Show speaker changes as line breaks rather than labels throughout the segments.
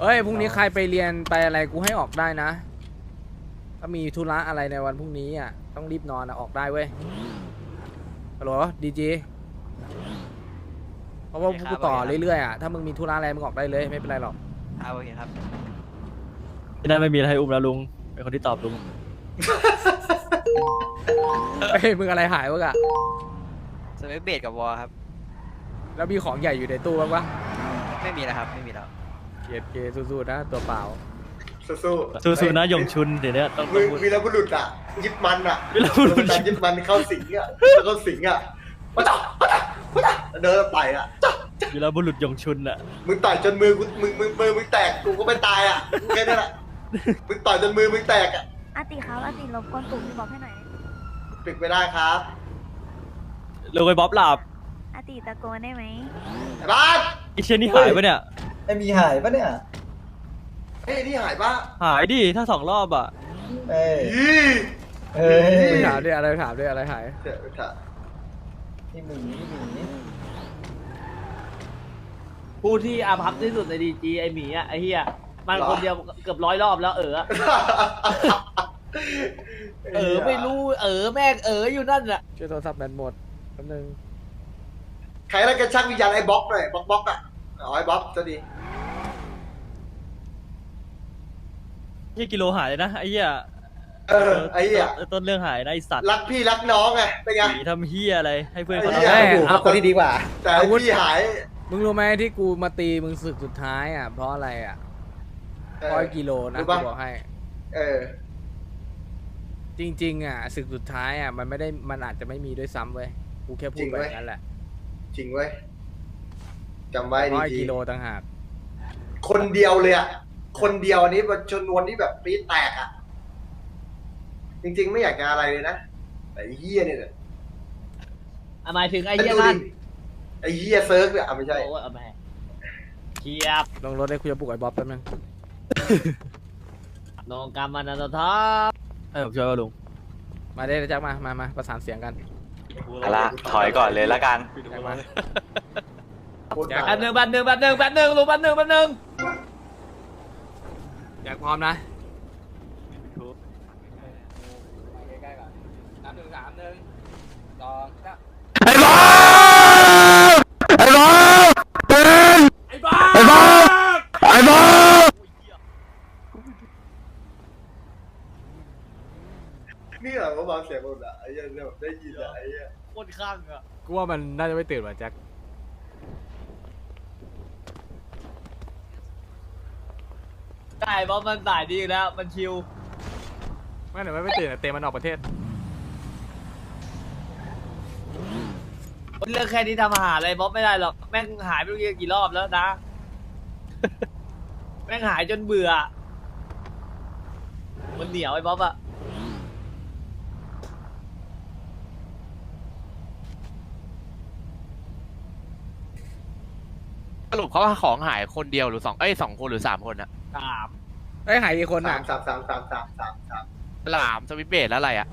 เอ้ยพรุ่งนี้ใครไปเรียนไปอะไรกูให้ออกได้นะถ้ามีธุระอะไรในวันพรุ่งนี้อะต้องรีบนอนนะออกได้เว้ยฮัลโหลดีจีเพราะว่าพวกกูต่อเรื่อยๆอะถ้ามึงมีธุระอะไรมึงออกได้เลยไม่เป็นไรหรอก
ครับโอเคครับ
ที่นั่นไม่มีอะไรให้อุ้มแล้วลุงเป็นคนที่ตอบลุง
เฮ้ยมึงอะไรหายวะกะ
สวิตเบดกับวอลครับ
แล้วมีของใหญ่อยู่ในตู้บ้างปะ
ไม่มีแล้วครับ ไม่มีแล้ว
เกียรเกสู้ๆนะตัวเปล่า
สู้ๆ
สู้ๆนะหยงชุนเดี๋ยวนี้ต้อง
มื
ต้อง
อ
พูด
วีรบุรุษอะยิบมันอะ
วีรบุรุษ
แต่ยิบมันเข้าสิงอะแล้วเข้าสิงอะมาจ้ามาจ้ามาจ้าเดินต่อยอะจ้า
วีรบุรุษหยงชุนอะ
มึงต่อยจนมือกูมึงมึงมือมึงแตกกูก็ไม่ตายอะแค่นั้นแหละมึงต่อยจนมือมึงแตกอะ
อาติครับอาติรบกวนปลุกพี่บ๊อบให้หน่อย
ปิดไม่ได้ครับ
ลุงไอ้บ๊อบหลับ
อาติตะโกนได้ไหม
ไอ้บ้าน
ไอีเชนนี่หายปะเนี่ย
ไอมีหายปะเนี่ย
เฮ้ยนี่หายปะ
หายดิถ้าสองรอบอะ
เอ้ย
อี
เอ้ย
ไม่ถามด้วยอะไรถามด้วยอะไรหาย
เดี๋ยวเถอะ
นี่หมีนี่หมี
ผู้ที่อาภัพที่สุดในดีจีไอหมีอะไอเฮียมันคนเดียวเกือบร้อยรอบแล้วเออเออไม่รู้เออแม่งเอออยู่นั่นแหละ
ช่วยโทรศัพท์แบตหมดแป๊บนึง
ใครแล้วกันชักวิญญาณไอ้บล็อกหน่อยบล็อกบล็อกอะ เอาไอ้บล็อกจะดี
ยี่กิโลหายเลยนะไอ้เหี้ย
เออไอ้เหี้ย
ต้นต้นเรื่องหายนะไอสัตว์
รักพี่รักน้องไงเป็นไง
หนีทำเหี้ยอะไรให้เพื่อนเขา
ไอ้เหี้ย
ทำ
เอ้ยเอา
คนที่ดีกว่า
แต่ไอ้พี่หาย
มึงรู้ไหมที่กูมาตีมึงศึกสุดท้ายอะ เพราะอะไรอะ
เออ
ร้อยกิโลนะ
รู้
กู
ปะ
บอกให้
เออ
จริง ๆ อะศึกสุดท้ายอะมันไม่ได้มันอาจจะไม่มีด้วยซ้ำเว้ยกูแค่พูดไปอย่างนั้นแหละ
จริงเว้ย จำไว้
ร้อย
ดี
กิโลต่างหาก
ๆคนเดียวเลยอะ คนเดียวอันนี้มันชนวนที่แบบปี๊ดแตกอะ จริงๆไม่อยากจะอะไรเลยนะ แต่ไอ้เฮียเนี่ย
อะหมายถึงไอ
ไอ้
เฮีย
ดู
นั่
ดิ
น
ไอ้เฮียเซิร์ฟเนี่ยอะไม่ใช่
โอ้ยเอาแม่เทียบ
ลงรถได้คุยกับบุกไอ้บ๊อบแป๊บนึง
นองกรรมมันนะท้อ
เออผมช่วยว่าลุง
มาได้แล้วจักมามามาประสานเสียงกัน
เอาละถอยก่อนเลยละกัน
แจ็คมา
โคตร
แป๊บหนึ่งแป๊บหนึ่งแป๊บหนึ่งแป๊บหนึ่งลุงแป๊บหนึ่งแป๊บหนึ่ง
อยากพร้อมนะใกล้ๆก่อนสามหนึ่งสามหนึ่งสองสาม
ไอ้บ๊อบไอ้บ๊อบตื่น
ไอ้บ๊อบ
ไอ้บ๊อบไอ้บ๊อบ
นี่เหรอว่าบางเสียงหมดอะไอ้เหี้ยเนี่ยแบบได้ยินอะไอ้เหี้ย
โคตรข้างอะ
กูว่ามันน่าจะไม่ตื่นว่ะแจ็ค
ได้เพราะมันสายดีอยู่แล้ว มันชิว
ไม่เดี๋ยวมันไม่ตื่นอะเตะมันออกประเทศ
เรื่องแค่นี้ทำอาหารอะไรบ๊อบไม่ได้หรอก แม่งหายไปรู้กี่รอบแล้วนะ แม่งหายจนเบื่อ มันเหนียวไอ้บ๊อบอะ
สรุปเขาว่าของหายคนเดียวหรือสองเอ้ยสองคนหรือสามคนอะ
สาม
ไอ้ยหายกี่คน
สา
อะ
มสามสามสามสามสามสาม
หลามสวิตเบสแล้วอะไรอะ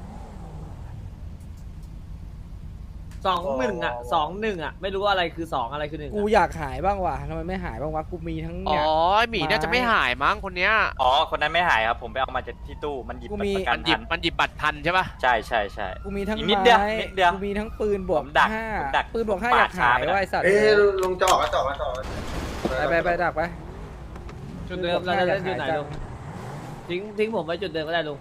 สองหนึ่งอะสองหนึ่งอะไม่รู้ว่าอะไรคือสองอะไรคือหนึ่ง
กู
อะ
อยากหายบ้างว่ะทำไมไม่หายบ้างวะกูมีทั้ง
อ๋
เนี่
อยหมีน่าจะไม่หายมั้งคนเนี้ย
อ๋อ คนนั้นไม่หายครับ ผมไปเอามาจากที่ตู้ มันหยิบ
กู
บัต
มี
รประกั
มันนหยิ
ทั
บ
น
มันหยิบบัตรทันใช่ปะ
ใช่ใช่ใช่
กูมีทั้ง
อีกนิดเดียว
ไม้
นิดเดียว
กูมีทั้งปืนบวก
ผมดัก
ห้า
ผมดัก
ปืนบวกห้าอยาก
ปาดช้า
หาย
ไปหน่อย
ว่ะไอ้สัตว์
เอ้ยลงจะออกแล้วจะออกแล้วจะออกแล้ว
ไปไปไปดักไป
จุดเดิมเราจะเล่นจุดไหนลุงทิ้งทิ้งผมไว้จุดเดิมก็ได้ลุง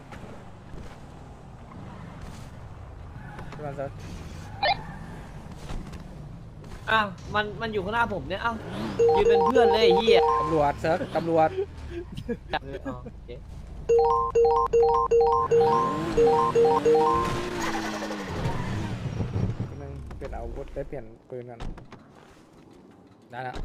อ้าวมันมันอยู่ข้างหน้าผมเนี่ยอ้าวยืนเป็นเพื่อนเลยไอ้เฮีย
ตำรวจเซิร์ฟตำรวจ
จับเลยอ๋อโอเค
นึงเปลี่ยนอาวุธไปเปลี่ยนปืนกันได้แล้ว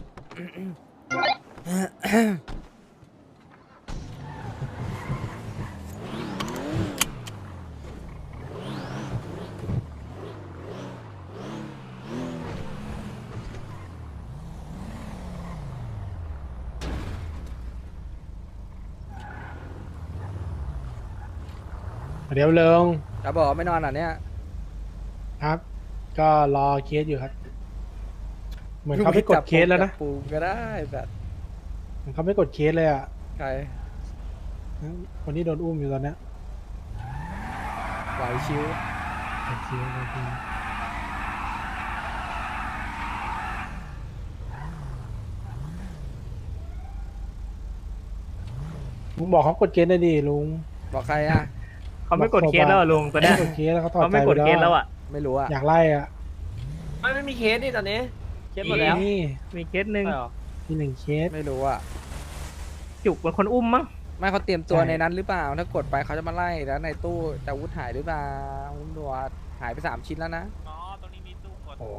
เดี๋ยวลง
จะบอกว่าไม่นอนอะเนี่ย
ครับ ก็รอเคสอยู่ครับ เหมือนเขาไปกดเคสแล้วนะ
จับปูก็ได้แบบ
เขาไม่กดเคสเลยอะ
ใคร
คนที่โดนอุ้มอยู่ตอนเนี้ย
ไหวชิว
กดเคสกดเคสลุงบอกเขากดเคสได้ดิลุง
บอกใครอะ
เขาไม่กดเคสแล้วลุงตอนนี้กดเคสแล้วเขาถอดใจไปแล้วอะ
ไม่รู้อะ
อยากไล่อะ
ไม่ไม่มีเคสนี่ตอนนี้เคสหมดแล้ว
นี่มีเคสหนึ่ง
ใช่เหรอ
มีหนึ่งเคส
ไม่รู้อะ
จุกเป็นคนอุ้มมั้ง
ไม่เขาเตรียมตัว
ใช่
ในนั้นหรือเปล่า ถ้ากดไปเขาจะมาไล่แล้วในตู้จะอาวุธหายหรือเปล่าตำรวจหายไปสามชิ้นแล้วนะ
อ๋อตรงนี้มีตู้กด
โอ้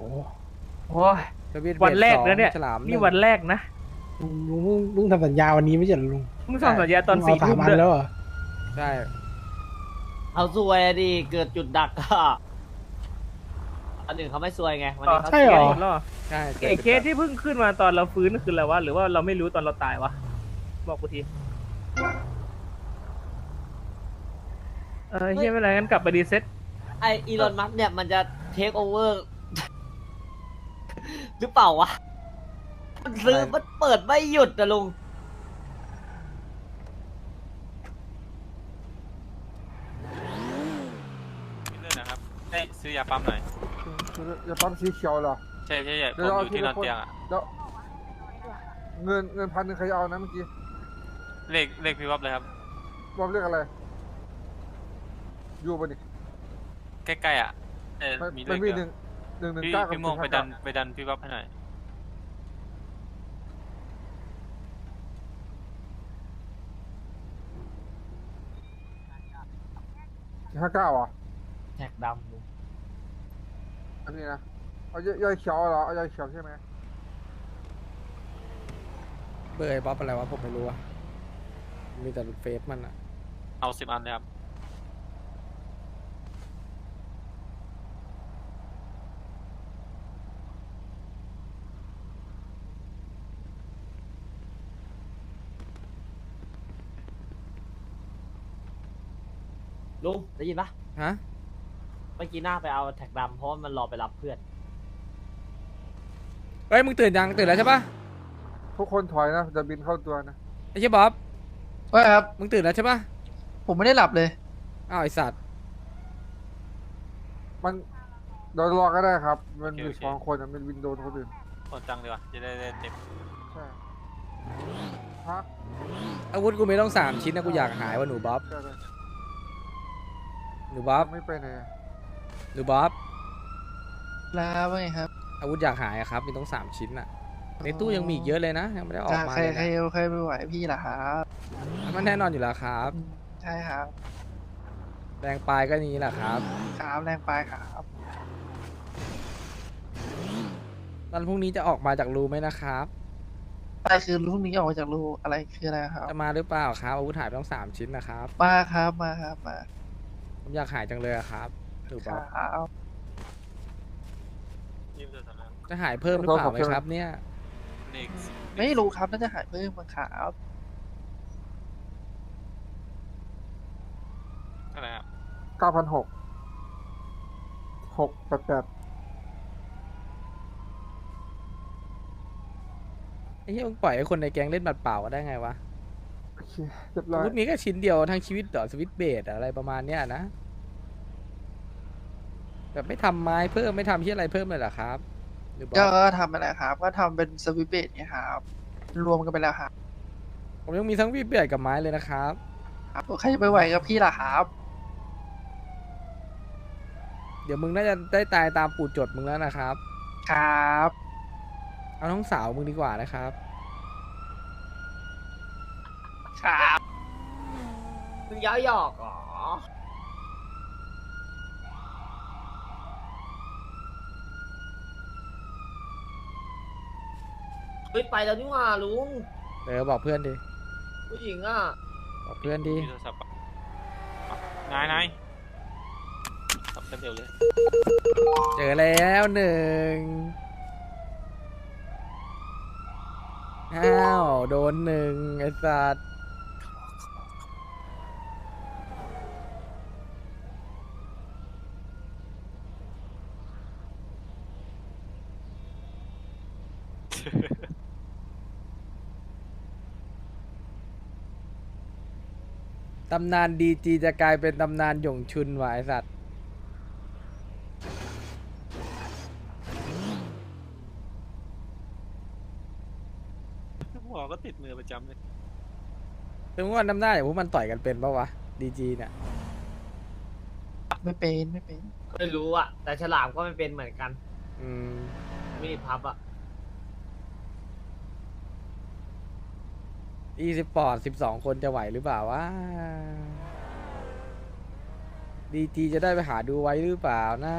โอ้ย
สวิตช์
วันแรก
บสอง
นะเนี่ย
ฉลามห
นี่
ง
วันแรกนะ
ลุงลุงเพิ่งเพิ่งทำสัญญาวันนี้ไม่ใช่เหรอลุง
มึงส่งสัญญาตอน
ลุง
สี่
เาสา
ทุ่
ม
ม
อัน
ด้วย
แล้วเหรอ
ใช่
เอาซวยอะดิเกิดจุดดักอะอันหนึ่งเขาไม่ซวยไงวันนี้เขา
ใช่เหรอ
หมดแล้วเหรอ
ใช่
ไอ้เคสที่เพิ่งขึ้นมาตอนเราฟื้นคืออะไรวะหรือว่าเราไม่รู้ตอนเราตายวะบอกกูทีเออเฮียไม่เป็นไรงั้นกลับไปรีเซ็ต
ไออีลอนมัสเนี่ยมันจะเทคโอเวอร์ หรือเปล่าวะมันซื้อมันเปิดไม่หยุดนะลุง
นิดนึงนะครับ เอ้ยซื้อยาปั๊มหน่อย
จะปั๊มสีเขียวเหรอ
ใช่ใช่ใช่ผ
เดี๋ยว
ม
เอา
อยู่ที่
ที
น
ละ
อน
คน
เตียงอะ
แล้วเงินเงินพันหนึ่งใครจะเอานะเมื่อกี้
เลขเลขพี่วับเลยครับ
รอบเรียกอะไร อยู่ปะนี่
ใกล้ๆอะเออ
มัน
มีเล
มัน
ข
มี
เดียว
หนึ่งหนึ่งหนึ่ง
พี่
เก้ากับ
พี่โมง
ห
ไป
นึ่ง
ดั
ห้าน
ไปดันพี่วับให้หน่อย
ห้าเก้าอะ
แท็กดำลุง
อันนี้นะเอายยอยเขียวเหรอเอายอยเขียวใช่ไหม
เบอร์ไอ้บ๊อบอะไรวะผมไม่รู้อะมีแต่เฟซมันอะ
เอาสิบอันเลยครับ
ลุงได้ยินปะ
ฮะ
เมื่อกี้หน้าไปเอาแท็กดำเพราะว่ามันรอไปรับเพื่อน
เฮ้ยมึงตื่นยังตื่นแล้วใช่ปะ
ทุกคนถอยนะจะบินเข้าตัวนะ
ไอ้เชี่ยบ๊อบ
ว่าครับ
มึงตื่นแล้วใช่ปะ
ผมไม่ได้หลับเลย
อ้าวไอสัตว์
มันเดี๋ยวรอก็ได้ครับ มัน
โอเค
มี
โอเค
สองคนอะมันวินโดนคนอื่น
คนจังดีกว่าจะได้ได้เต็ม
ใช่ฮะ
อาวุธกูไม่ต้องสามชิ้นนะกูอยากหายว่ะหนูบ๊อบ
ใช่เลย
หนูบ๊อบ
ไม่ไปไหนอะ
หนูบ๊อบ
ลาว่าไงครับ
อาวุธอยากหายอะครับ มีต้องสามชิ้นอะในตู้ยังมีอีกเยอะเลยนะ ยังไม่ได้ออกมาเลยนะ
ใครไม่ไหวพี่ล่ะครับ
มันแน่นอนอยู่แล้วครับ
ใช่ครับ
แรงปลายก็นี้แหละครับ
ครับแรงไปครับ
วันพรุ่งนี้จะออกมาจากรูไหมนะครับ
อะไรคือพรุ่งนี้ออกมาจากรูอะไรคืออะไรครับ
จะมาหรือเปล่าครับอาวุธหายไปต้องสามชิ้นนะครับ
มาครับมาครับมา
ผมอยากหายจังเลยอะครับ หนู
ค
บ๊
รั
อบบ
ยืมโทรศัพท์แล้ว
จะหายเพิ่มหรือเปล่าไหมครับ เนี่ย
เลขสิบ
ไม่รู้ครับน่าจะหายเพิ่มมาครับ
อะไรครับ
เก้าพันหกหกแปดแปด
ไอ้เหี้ยมึงปล่อยให้คนในแก๊งเล่นบัตรเปล่าก็ได้ไงวะ
โอเคเรียบร้
อา
อย
วุธมีแค่ชิ้นเดียวทั้งชีวิตดอสวิตช์เบดอะไรประมาณเนี้ยนะ แบบไม่ทำไม้เพิ่มไม่ทำที่อะไรเพิ่มเลยเหรอครับหรือ
ก็
ว่า
ทำไปแล้วครับ ก็ทำเป็นสวิตช์เบสเนี่ยครับ รวมกันไปแล้วครับ
ผมยังมีทั้งวิตช์เบดกับไม้เลยนะครับ
ครับใครจะไปไหวกับพี่ล่ะครับ
เดี๋ยวมึงน่าจะได้ตายตามปู่จดมึงแล้วนะครับ
ครับ
เอาน้องสาวมึงดีกว่านะครับ
ครับ
มึงย้อยหยอกเหรอ เฮ้ยไปแล้วนี่หว่าลุง
เออบอกเพื่อนดิ
ผู้หญิงอะ
บอกเพื่อนดิ
มีโทรศัพท์ปะอะนายนายตับเต็มเดียวเลย
เจอแล้วหนึ่งอ้าวโดนหนึ่งไอ้สัตว์ ตำนานดีจีจะกลายเป็นตำนานหยงชุนวะไอสัตว์
หัวก็ติดมือประจำเลย
ถึงว่าน้ำหน้าอย่างพวกมันต่อยกันเป็นปะวะดีจีเนี่ย
ไม่เป็นไม่เป็น
ไม่รู้อะแต่ฉลามก็ไม่เป็นเหมือนกัน
อืม
มีดพับอะ
อีสปอร์ตสิบสองคนจะไหวหรือเปล่าวะดีจีจะได้ไปหาดูไว้หรือเปล่านะ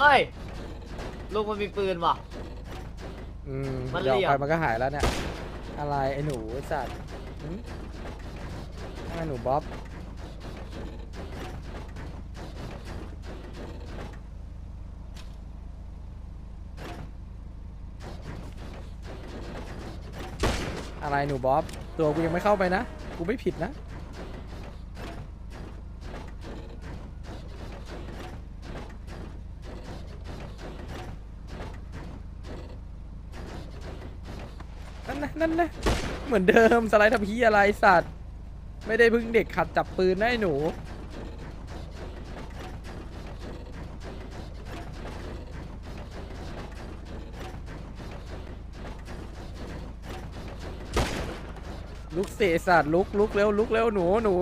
เฮ้ยลุงมันมีปืนว่ะ
อืม
มัน
เดี๋ยว
เหลี่
ออก
ยม
ไปมันก็หายแล้วเนี่ย อะไรไอ้หนูไอ้สัตว์หึไอ้หนูบ๊อบอะไรหนูบ๊อบ ตัวกูยังไม่เข้าไปนะ กูไม่ผิดนะ นั่นนะ เหมือนเดิมสไลด์ทำพีอะไรสัตว์ ไม่ได้พึ่งเด็กขัดจับปืนได้หนู ลุกเสยสัตว์ลุกลุกเร็วลุกเร็วหนูหนู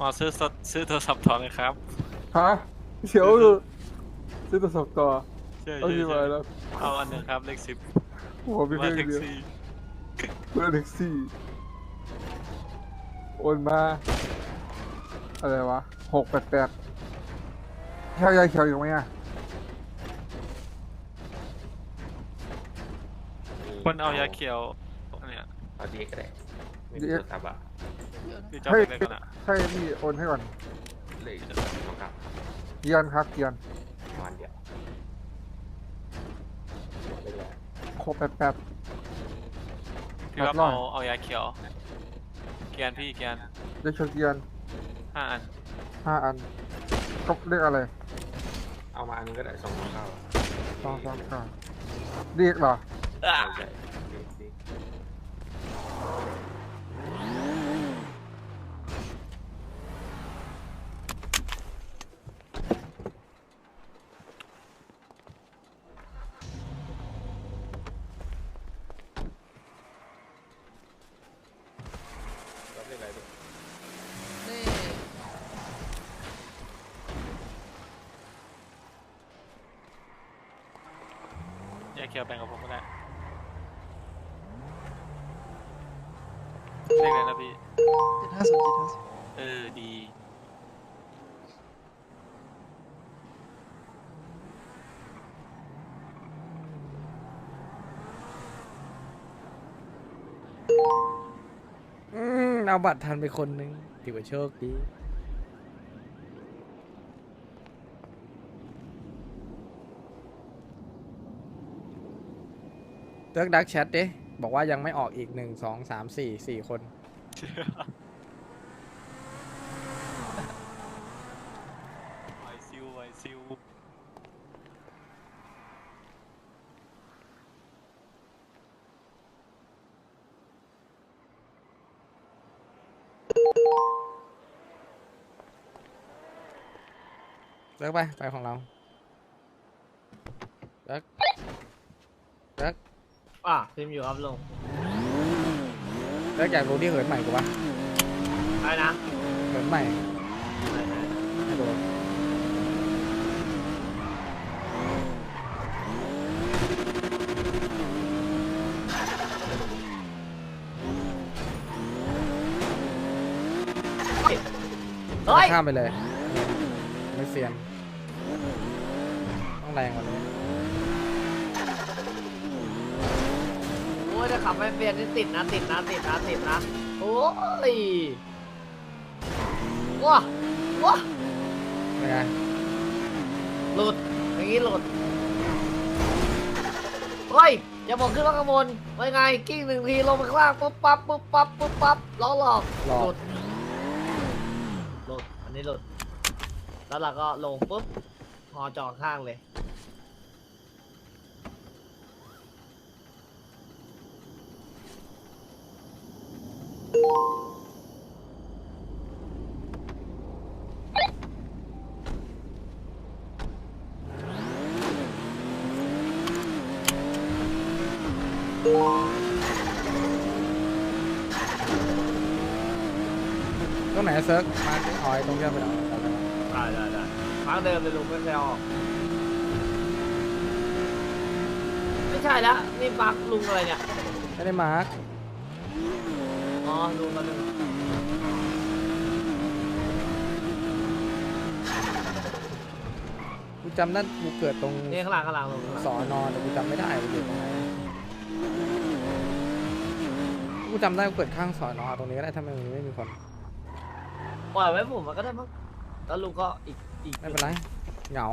มาซื้อสดซื้อโทรศัพท์ถอนเลยครับ
ฮะเดี๋ยวซื้อตัวสอบต่อ
ใช่
เอา
ใช่
ที่มา
ใช่
แล้ว
เอาอันหนึ่งครับเลขสิบ
หัวเป็น
มา
เรื่อง
แท็ก
เดียว
ซี่
เพื่อแท็กซี่โอนมา อะไรวะหกแปดแปดเขียวยายเขียวอยู่ไหมอะ
คนเอายาเขียวเนี่ย
เอาดีก็ได้ไม่มี
เดี๋ยว
โทรศัพท์อะ
พี่จอม
ให้
เป็นอะไรกันอะ
ให้นี่โอนให้ก่อน
เลยโทรศัพท์ของครับ
เกียนครับเกียน
วันเดียวไปเลย
หกแปดแปด
พี่ว่า
ครับ
เอาเอายาเขียวเกียนพี่เกียน
เลขชเกียน
ห้าอัน
ห้าอันก็เลขอะไร
เอามาอันนึงก็ได้สองของเข้า
สองสองเก้าเรียกเหรอ
ใช่ใช่ดีดี
ยาเขียวแบ่งกับผมก็ได้เลขอะไรนะพี่
เจ็ดห้าศูนย์เจ็ดห้าศูนย์
เออดี
อืมเอาบัตรทันไปคนนึงถือว่าโชคดี ซิร์กดักแชทดิบอกว่ายังไม่ออกอีกหนึ่งสองสามสี่สี่คน
ไวซิวไวซิว
เลิกไป ไปของเราเลิกเลิก
อะพิมพ์อยู่ครับลุง
เลิกอยากรู้ที่เหินใหม่กูปะ
อะไรนะ
เหินใหม่ให้ดู
เฮ้ย
ข้ามไปเลย ไม่เซียนต้องแรงกว่านี้
โอ้ยถ้าขับไม่เปลี่ยนนี่ติดนะติดนะติดนะติดนะโอ้ยว้าว้า
เป็นไง
หลุดอย่างนี้หลุดเฮ้ยอย่าบอกขึ้นรถกระบนไว้ไงกิ้งหนึ่งทีลงไปข้างล่างปุ๊บปั๊บปุ๊บปั๊บปุ๊บปั๊บล้อหลอก
หลอก
หลุดหลุดอันนี้หลุดแล้วเราก็ลงปุ๊บหอจอข้างเลย
ตรงไหนอะเซิร์ฟมาออยตรงที่เราไปเอาเอาไปเอา
ได้ได้ได้ทางเดิมเลยลุงไม่เคยเอาออก ไม่ใช่แล้วนี่ปักลุงอะไรเนี่ย
ไม่ได้มาร์ก
อ๋อลุงมาลุง
กูจำได้กูเกิดตรง
นี่ข้างหลังข้างหลังลุงข้างหลัง
สอนอแต่กูจำไม่ได้กูอยู่ตรงไหนกูจำได้กูเกิดข้างสอนอตรงนี้ก็ได้ถ้าไม่มีไม่มีคน
ปล่อยไว้ผมมันก็ได้มั้งแล้วลุงก็อีกอีก
ไม่เป็นไรเหงา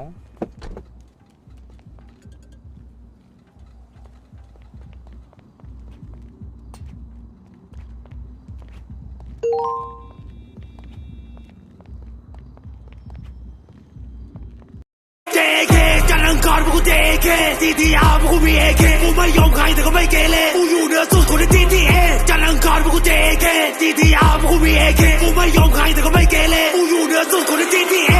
ร์อังคารพวกกู JK CTR พวกกูมี AK กูไม่ยอมใครแต่ก็ไม่เกเรกูอยู่เหนือสุดคนใน GTA จันทร์อังคารพวกกู JK CTR พวกกูมี AK กูไม่ยอมใครแต่ก็ไม่เกเรกูอยู่เหนือสุดคนใน GTA